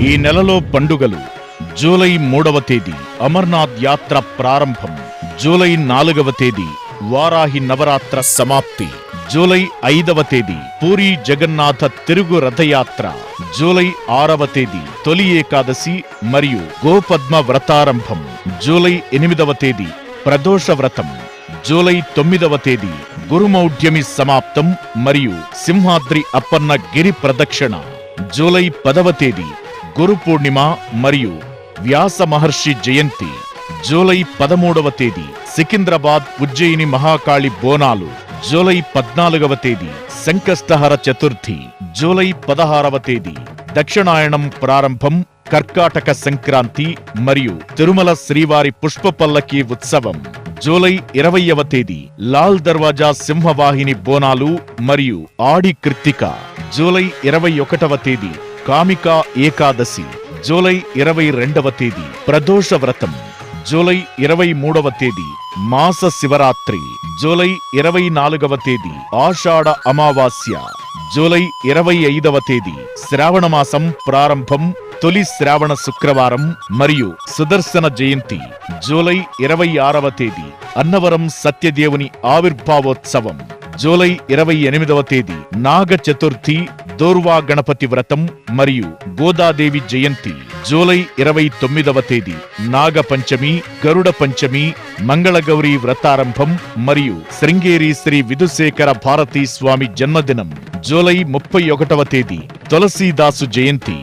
ఈ నెలలో పండుగలు. జూలై మూడవ తేదీ అమర్నాథ్ యాత్ర ప్రారంభం. జూలై నాలుగవ తేదీ వారాహి నవరాత్ర సమాప్తి. జూలై ఐదవ తేదీ పూరి జగన్నాథ తిరుగు రథయాత్ర. జూలై ఆరవ తేదీ తొలి ఏకాదశి మరియు గోపద్మ వ్రతారంభం. జూలై ఎనిమిదవ తేదీ ప్రదోష వ్రతం. జూలై తొమ్మిదవ తేదీ గురుమౌఢ్యమి సమాప్తం మరియు సింహాద్రి అప్పన్న గిరి ప్రదక్షిణ. జూలై పదవ తేదీ గురు పూర్ణిమ మరియు వ్యాస మహర్షి జయంతి జూలై పదమూడవ తేదీ సికింద్రాబాద్ ఉజ్జయిని మహాకాళి బోనాలు జూలై పద్నాలుగవ తేదీ శంకష్టహర చతుర్థి జూలై పదహారవ తేదీ దక్షిణాయనం ప్రారంభం కర్కాటక సంక్రాంతి మరియు తిరుమల శ్రీవారి పుష్ప పల్లకి ఉత్సవం జూలై ఇరవయవ తేదీ లాల్ దర్వాజా సింహవాహిని బోనాలు మరియు ఆడి కృత్తిక జూలై ఇరవై ఒకటవ తేదీ కామికా ఏకాదశి జూలై ఇరవై రెండవ తేదీ ప్రదోష వ్రతం. జూలై ఇరవై మూడవ తేదీ మాస శివరాత్రి. జూలై ఇరవై నాలుగవ తేదీ ఆషాఢ అమావాస్య. జూలై ఇరవై ఐదవ తేదీ శ్రావణ మాసం ప్రారంభం తొలి శ్రావణ శుక్రవారం మరియు సుదర్శన జయంతి. జూలై ఇరవై ఆరవ తేదీ అన్నవరం సత్యదేవుని ఆవిర్భావోత్సవం. జూలై ఇరవై ఎనిమిదవ తేదీ నాగ చతుర్థి దోర్వా గణపతి వ్రతం మరియు గోదాదేవి జయంతి జూలై ఇరవై తొమ్మిదవ తేదీ నాగపంచమి గరుడ పంచమి మంగళగౌరి వ్రతారంభం మరియు శృంగేరి శ్రీ విధుశేఖర భారతీ స్వామి జన్మదినం జూలై ముప్పై ఒకటవ తేదీ తులసీదాసు జయంతి.